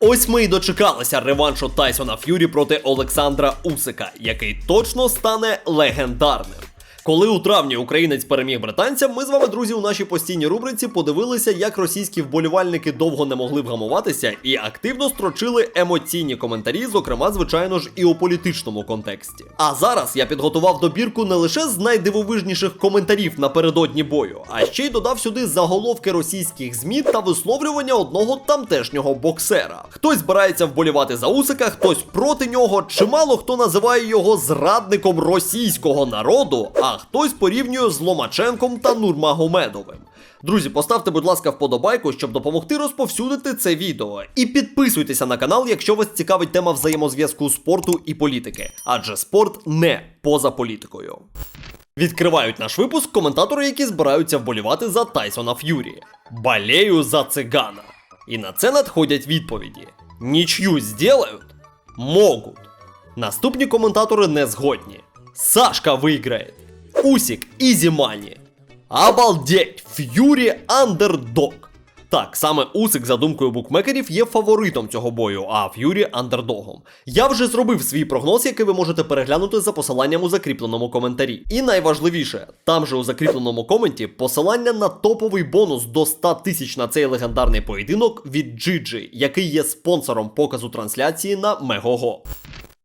Ось ми й дочекалися реваншу Тайсона Ф'юрі проти Олександра Усика, який точно стане легендарним. Коли у травні українець переміг британця, ми з вами, друзі, у нашій постійній рубриці подивилися, як російські вболівальники довго не могли вгамуватися і активно строчили емоційні коментарі, зокрема, звичайно ж, і у політичному контексті. А зараз я підготував добірку не лише з найдивовижніших коментарів напередодні бою, а ще й додав сюди заголовки російських змі та висловлювання одного тамтешнього боксера. Хтось збирається вболівати за Усика, хтось проти нього. Чимало хто називає його зрадником російського народу, а хтось порівнює з Ломаченком та Нурмагомедовим. Друзі, поставте, будь ласка, вподобайку, щоб допомогти розповсюдити це відео. І підписуйтеся на канал, якщо вас цікавить тема взаємозв'язку спорту і політики, адже спорт не поза політикою. Відкривають наш випуск коментатори, які збираються вболівати за Тайсона Ф'юрі. Болею за цигана. І на це надходять відповіді: Нічю сделают? Могут. Наступні коментатори не згодні. Сашка виграє. Усік ізі мані. Обалдеть! Ф'юрі андердог. Так, саме Усик, за думкою букмекерів, є фаворитом цього бою, а Ф'юрі андердогом. Я вже зробив свій прогноз, який ви можете переглянути за посиланням у закріпленому коментарі. І найважливіше, там же у закріпленому коменті посилання на топовий бонус до 100 тисяч на цей легендарний поєдинок від Джиджи, який є спонсором показу трансляції на Мегого.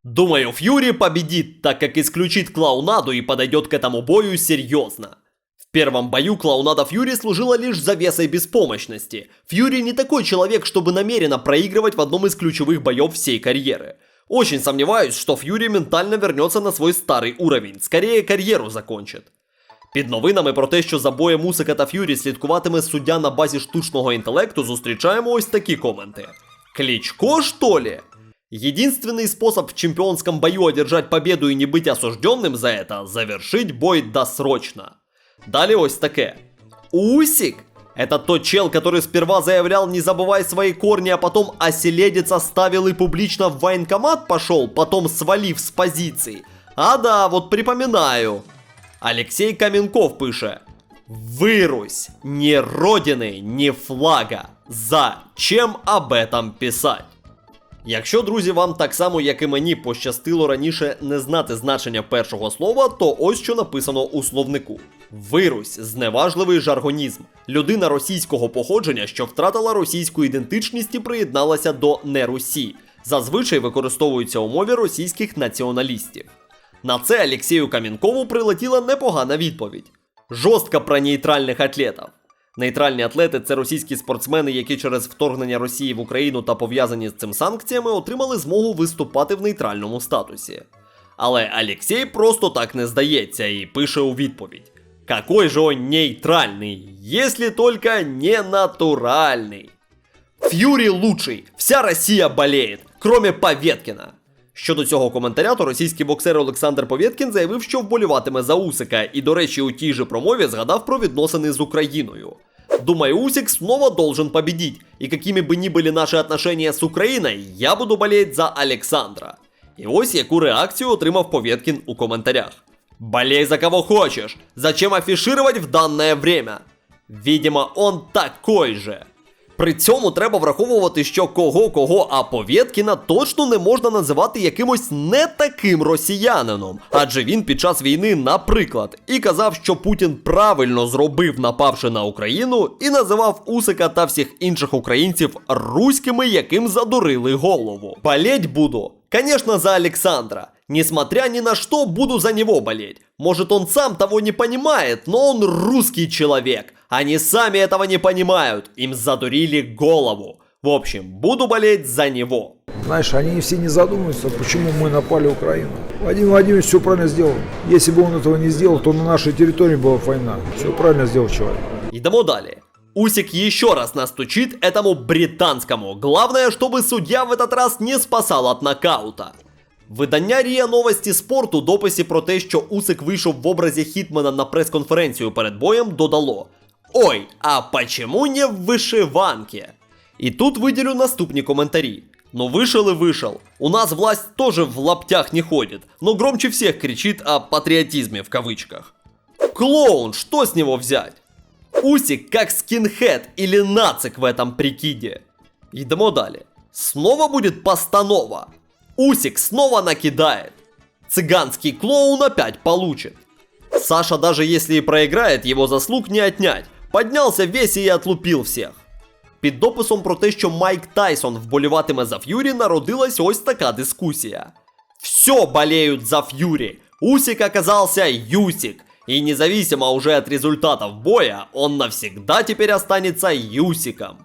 Думаю, Фьюри победит, так как исключит клоунаду и подойдет к этому бою серьезно. В первом бою клоунада Фьюри служила лишь завесой беспомощности. Фьюри не такой человек, чтобы намеренно проигрывать в одном из ключевых боев всей карьеры. Очень сомневаюсь, что Фьюри ментально вернется на свой старый уровень, скорее кар'єру закончит. Під новинами про те, що за боєм Мусика та Ф'юрі слідкуватиме суддя на базі штучного інтелекту, зустрічаємо ось такі коменти. Кличко, что ли? Единственный способ в чемпионском бою одержать победу и не быть осужденным за это – завершить бой досрочно. Далее ось таке. Усик? Это тот чел, который сперва заявлял «не забывай свои корни», а потом оселедец оставил и публично в военкомат пошел, потом свалив с позиций. А да, вот припоминаю. Алексей Каменков пише. Вирусь, ни родины, ни флага. Зачем об этом писать? Якщо, друзі, вам так само, як і мені, пощастило раніше не знати значення першого слова, то ось що написано у словнику: Вирусь, зневажливий жаргонізм, людина російського походження, що втратила російську ідентичність і приєдналася до нерусі, зазвичай використовується у мові російських націоналістів. На це Алексію Кам'янкову прилетіла непогана відповідь: жорстка про нейтральних атлетів. Нейтральні атлети це російські спортсмени, які через вторгнення Росії в Україну та пов'язані з цим санкціями отримали змогу виступати в нейтральному статусі. Але Алексей просто так не здається і пише у відповідь: Какой же он нейтральний, если только не натуральний. Ф'юрі лучший, вся Росія болеет, кроме Павєткіна. Щодо цього коментаря, то російський боксер Олександр Повєткін заявив, що вболіватиме за Усика, і, до речі, у тій же промові згадав про відносини з Україною. Думаю, Усик снова должен победить, и какими бы ни были наши отношения с Украиной, я буду болеть за Александра. І ось яку реакцію отримав Повєткін у коментарях. Болей за кого хочешь, зачем афишировать в данное время? Видимо, он такой же. При цьому треба враховувати, що кого-кого, а Повєткіна точно не можна називати якимось не таким росіянином. Адже він під час війни, наприклад, і казав, що Путін правильно зробив, напавши на Україну, і називав Усика та всіх інших українців руськими, яким задурили голову. Болеть буду, конечно, за Александра. Несмотря ни на что, буду за него болеть. Может, он сам того не понимает, но он русский человек. Они сами этого не понимают. Им задурили голову. В общем, буду болеть за него. Знаешь, они все не задумываются, почему мы напали Украину. Владимир Владимирович все правильно сделал. Если бы он этого не сделал, то на нашей территории была бы война. Все правильно сделал человек. Идемо далее. Усик еще раз настучит этому британскому. Главное, чтобы судья в этот раз не спасал от нокаута. Видання Рія Новості спорту у дописі про те, що Усик вийшов в образі Хітмена на прес-конференцію перед боєм, додало: Ой, а почему не в вишиванке? І тут виділю наступні коментарі. Ну вышел и вышел. У нас власть тоже в лаптях не ходит, но громче всех кричит о патриотизме в кавычках. Клоун, что с него взять? Усик как скинхед или нацик в этом прикиде. Йдемо далі. Снова будет постанова. Усик снова накидает. Цыганский клоун опять получит. Саша даже если и проиграет, его заслуг не отнять. Поднялся весь і отлупив всіх. Під дописом про те, що Майк Тайсон вболіватиме за Ф'юрі, народилась ось така дискусія. Все болеют за Фьюри. Усик оказался Юсик. И независимо уже от результатов боя, он навсегда теперь останется Юсиком.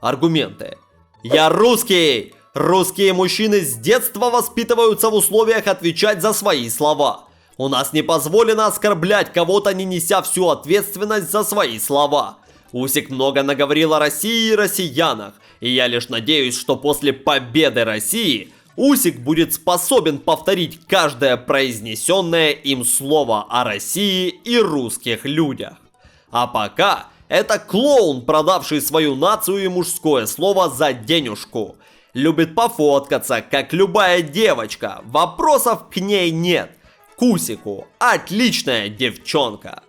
Аргументы. Я русский! Русские мужчины с детства воспитываются в условиях отвечать за свои слова. У нас не позволено оскорблять кого-то, не неся всю ответственность за свои слова. Усик много наговорил о России и россиянах, и я лишь надеюсь, что после победы России Усик будет способен повторить каждое произнесенное им слово о России и русских людях. А пока это клоун, продавший свою нацию и мужское слово за денежку. Любит пофоткаться, как любая девочка, вопросов к ней нет. Кусику, отличная девчонка.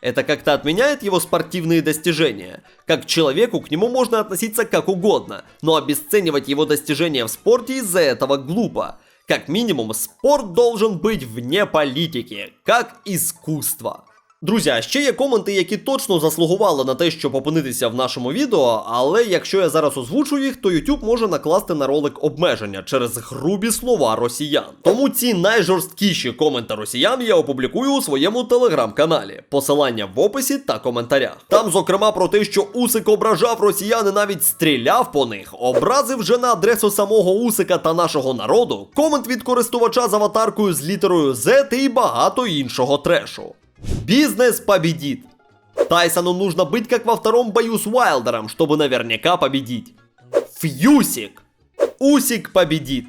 Это как-то отменяет его спортивные достижения. Как к человеку к нему можно относиться как угодно, но обесценивать его достижения в спорте из-за этого глупо. Как минимум, спорт должен быть вне политики, как искусство. Друзі, а ще є коменти, які точно заслугували на те, щоб опинитися в нашому відео, але якщо я зараз озвучу їх, то YouTube може накласти на ролик обмеження через грубі слова росіян. Тому ці найжорсткіші коменти росіян я опублікую у своєму телеграм-каналі. Посилання в описі та коментарях. Там, зокрема, про те, що Усик ображав росіян і навіть стріляв по них, образив вже на адресу самого Усика та нашого народу, комент від користувача з аватаркою з літерою Z і багато іншого трешу. Бизнес победит. Тайсону нужно быть как во втором бою с Уайлдером, чтобы наверняка победить. Фьюсик. Усик победит.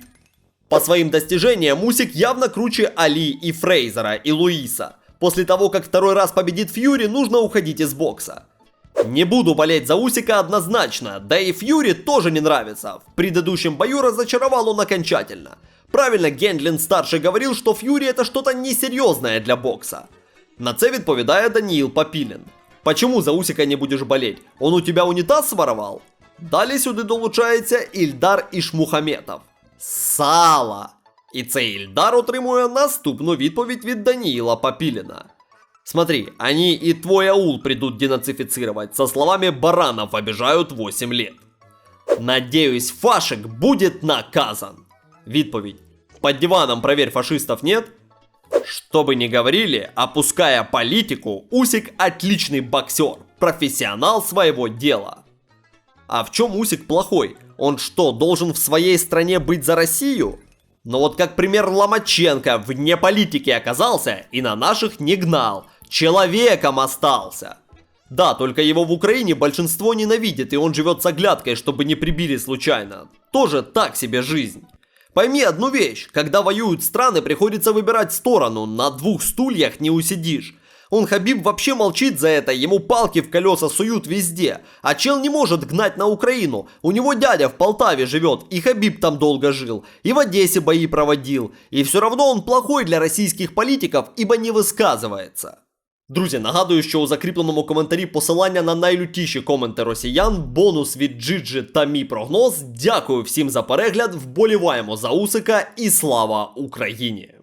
По своим достижениям Усик явно круче Али и Фрейзера и Луиса. После того, как второй раз победит Фьюри, нужно уходить из бокса. Не буду болеть за Усика однозначно, да и Фьюри тоже не нравится. В предыдущем бою разочаровал он окончательно. Правильно Гендлин старший говорил, что Фьюри это что-то несерьезное для бокса. На це відповідає Даніїл Папілін. Почему за Усика не будеш болеть? Он у тебя унітаз своровал? Далі сюди долучається Ільдар Ішмухаметов. Сала! І цей Ільдар отримує наступну відповідь від Даніїла Папіліна. Смотри, они и твой аул придут денацифицировать. Со словами баранов обижают 8 лет. Надеюсь, Фашек будет наказан. Відповідь. Под диваном проверь, фашистов нет. что бы ни говорили, опуская политику, Усик отличный боксер, профессионал своего дела. А в чем Усик плохой? Он что, должен в своей стране быть за Россию? Но вот как пример Ломаченко вне политики оказался и на наших не гнал, человеком остался. Да, только его в Украине большинство ненавидит, и он живет с оглядкой, чтобы не прибили случайно. Тоже так себе жизнь. Пойми одну вещь, когда воюют страны, приходится выбирать сторону, на двух стульях не усидишь. Он Хабиб вообще молчит за это, ему палки в колеса суют везде. А чел не может гнать на Украину. У него дядя в Полтаве живет, и Хабиб там долго жил, и в Одессе бои проводил. И все равно он плохой для российских политиков, ибо не высказывается. Друзі, нагадую, що у закріпленому коментарі посилання на найлютіші коменти росіян, бонус від Джиджи та мій прогноз. Дякую всім за перегляд. Вболіваємо за Усика і слава Україні!